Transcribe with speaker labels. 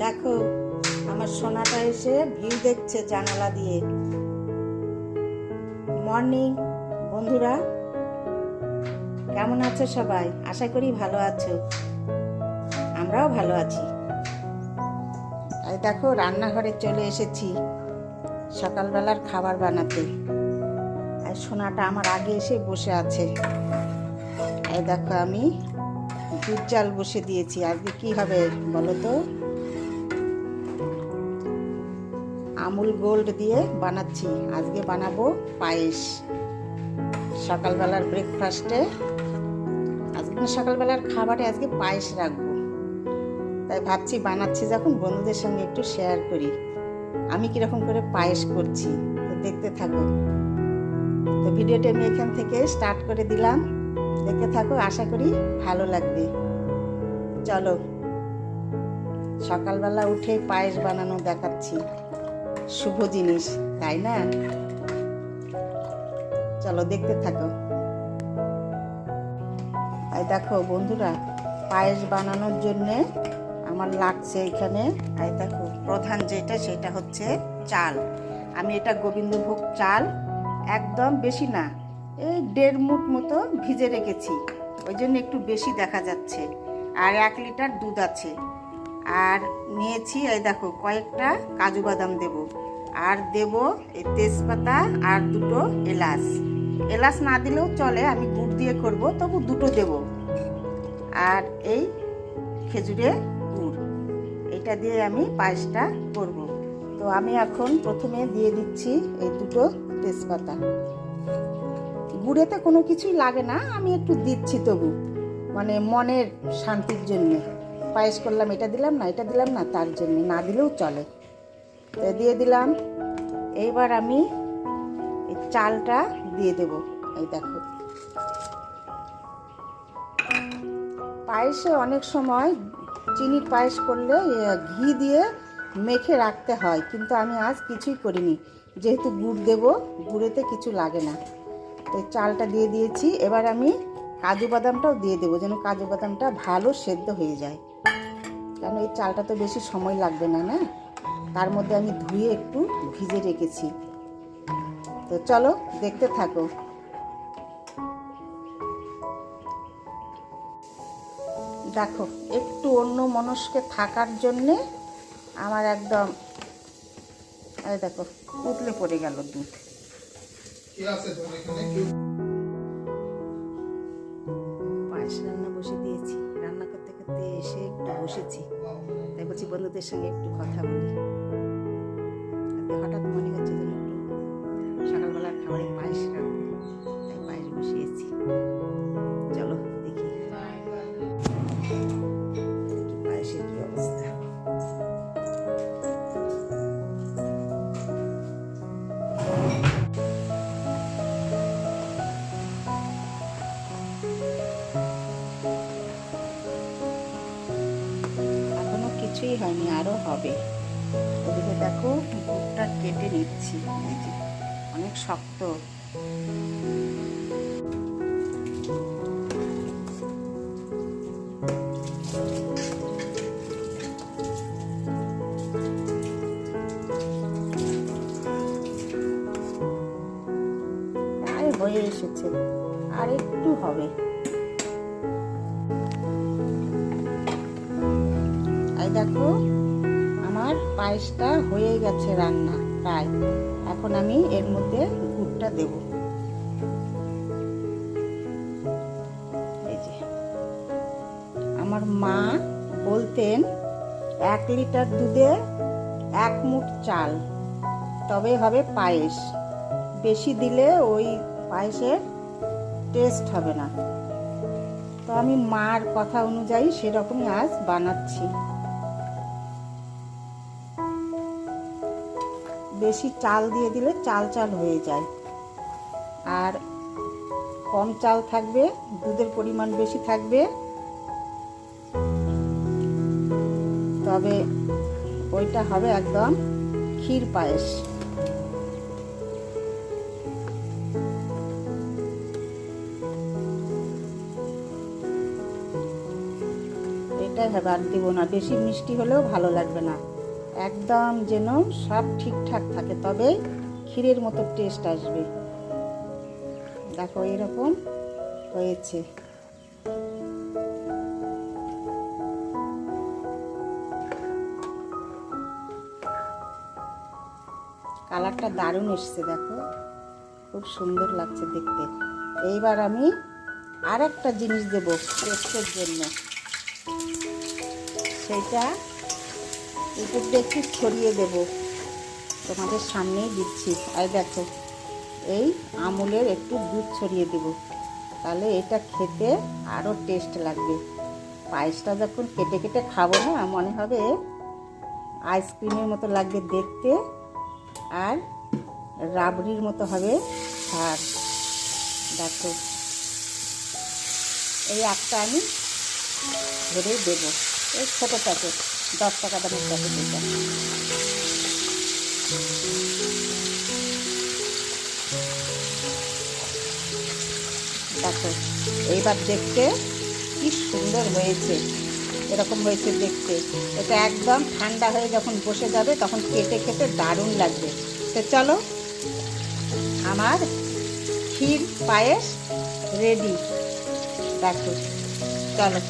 Speaker 1: দেখো, আমার সোনাটা এসে ভিউ দেখছে জানালা দিয়ে। মর্নিং, বন্ধুরা। কেমন আছো সবাই? আশা করি ভালো আছো। আমরাও ভালো আছি। এই দেখো, রান্নাঘরে চলে এসেছি সকালবেলার খাবার বানাতে। আর সোনাটা আমার আগে এসে বসে আছে। এই দেখো, আমি দুধ জাল বসে দিয়েছি। আজকে কি হবে বলো তো? আমুল গোল্ড দিয়ে বানাচ্ছি। আজকে বানাবো পায়েস। সকালবেলার ব্রেকফাস্টে আজকে সকালবেলার খাবারে আজকে পায়েস রাখব। তাই ভাবছি বানাচ্ছি যখন বন্ধুদের সঙ্গে একটু শেয়ার করি। আমি কীরকম করে পায়েস করছি, তো দেখতে থাকো। তো ভিডিওটা আমি এখান থেকে স্টার্ট করে দিলাম। দেখতে থাকো, আশা করি ভালো লাগবে। চলো, সকালবেলা উঠে পায়েস বানানো দেখাচ্ছি। শুভ জিনিস, তাই না? চলো, দেখতে থাকো। এই দেখো বন্ধুরা, পায়েস বানানোর জন্যে আমার লাগছে এখানে। এই দেখো, প্রধান যেটা, সেটা হচ্ছে চাল। আমি এটা গোবিন্দভোগ চাল, একদম বেশি না, এই দেড় মুঠ মতো ভিজে রেখেছি। ওই জন্য একটু বেশি দেখা যাচ্ছে। আর এক লিটার দুধ আছে। আর নিয়েছি, এই দেখো, কয়েকটা কাজু বাদাম দেব। আর দেব এই তেজপাতা আর দুটো এলাচ। এলাচ না দিলেও চলে, আমি গুড় দিয়ে করব, তবু দুটো দেব। আর এই খেজুরের গুড় এটা দিয়ে আমি পায়েসটা করব। তো আমি এখন প্রথমে দিয়ে দিচ্ছি এই দুটো তেজপাতা। গুড়েতে কোনো কিছুই লাগে না, আমি একটু দিচ্ছি তবু। মানে মনের শান্তির জন্যে। পায়েস করলাম, এটা দিলাম না, এটা দিলাম না, তার জন্য। না দিলেও চলে। তো দিয়ে দিলাম। এইবার আমি এই চালটা দিয়ে দেব। এই দেখো। পায়েসে অনেক সময় চিনির পায়েস করলে ঘি দিয়ে মেখে রাখতে হয়। কিন্তু আমি আজ কিছুই করিনি। যেহেতু গুড় দেব, গুড়েতে কিছু লাগে না। তো চালটা দিয়ে দিয়েছি। এবার আমি কাজু বাদামটাও দিয়ে দেবো, যেন কাজু বাদামটা ভালো সেদ্ধ হয়ে যায়। কেন, এই চালটা তো বেশি সময় লাগবে না না? তার মধ্যে আমি ধুয়ে একটু ভিজে রেখেছি। তো চলো, দেখতে থাকো। দেখো একটু অন্য মনস্কে থাকার জন্যে আমার একদম এই দেখো উতলে পড়ে গেল দুধ। পায়েস রান্না বসে দিয়েছি। রান্না করতে করতে এসে একটু বসেছি। তাই বলছি বন্ধুদের সঙ্গে একটু কথা বলি। হঠাৎ মনে হচ্ছে যেন হয়নি আরও হবে। ওদিকে দেখো, বুকটা কেটে নিচ্ছি। অনেক শক্ত। হয়ে এসেছে। আর একটু হবে। দেখো, আমার পায়েসটা হয়ে গেছে রান্না, প্রায়। এখন আমি এর মধ্যে গুড়টা দেব। আমার মা বলতেন, এক লিটার দুধে এক মুঠ চাল তবে হবে পায়েস। বেশি দিলে ওই পায়েসের টেস্ট হবে না। তো আমি মার কথা অনুযায়ী সেরকমই আজ বানাচ্ছি। বেশি চাল দিয়ে দিলে চাল চাল হয়ে যায়। আর কম চাল থাকবে, দুধের পরিমাণ বেশি থাকবে। তবে ওইটা হবে একদম ক্ষীর পায়েস। এটাই হবে আর দেবো না। বেশি মিষ্টি হলেও ভালো লাগবে না। একদম যেন সব ঠিকঠাক থাকে, তবে ক্ষীরের মতো টেস্ট আসবে। দেখো এরকম হয়েছে। কালারটা দারুণ এসছে, দেখো। খুব সুন্দর লাগছে দেখতে। এইবার আমি আর একটা জিনিস দেব টেস্টের জন্য। সেইটা উপর দিয়ে একটু ছড়িয়ে দেব। তোমাদের সামনেই দিচ্ছি। আর দেখো, এই আমুলের একটু দুধ ছড়িয়ে দেব। তাহলে এটা খেতে আরও টেস্ট লাগবে। পায়েসটা যখন কেটে কেটে খাব না, মনে হবে আইসক্রিমের মতো লাগবে দেখতে আর রাবড়ির মতো হবে স্বাদ। দেখো, এই একটা আমি ধরেই দেবো। এই ছোটো প্যাকেট দশ টাকা দামের প্যাকেট এটা দেখো, এইবার দেখতে কি সুন্দর হয়েছে, এরকম হয়েছে দেখতে। এটা একদম ঠান্ডা হয়ে যখন বসে যাবে, তখন কেটে খেতে দারুণ লাগবে। তো চলো, আমার ক্ষীর পায়েস রেডি দেখো, চলো।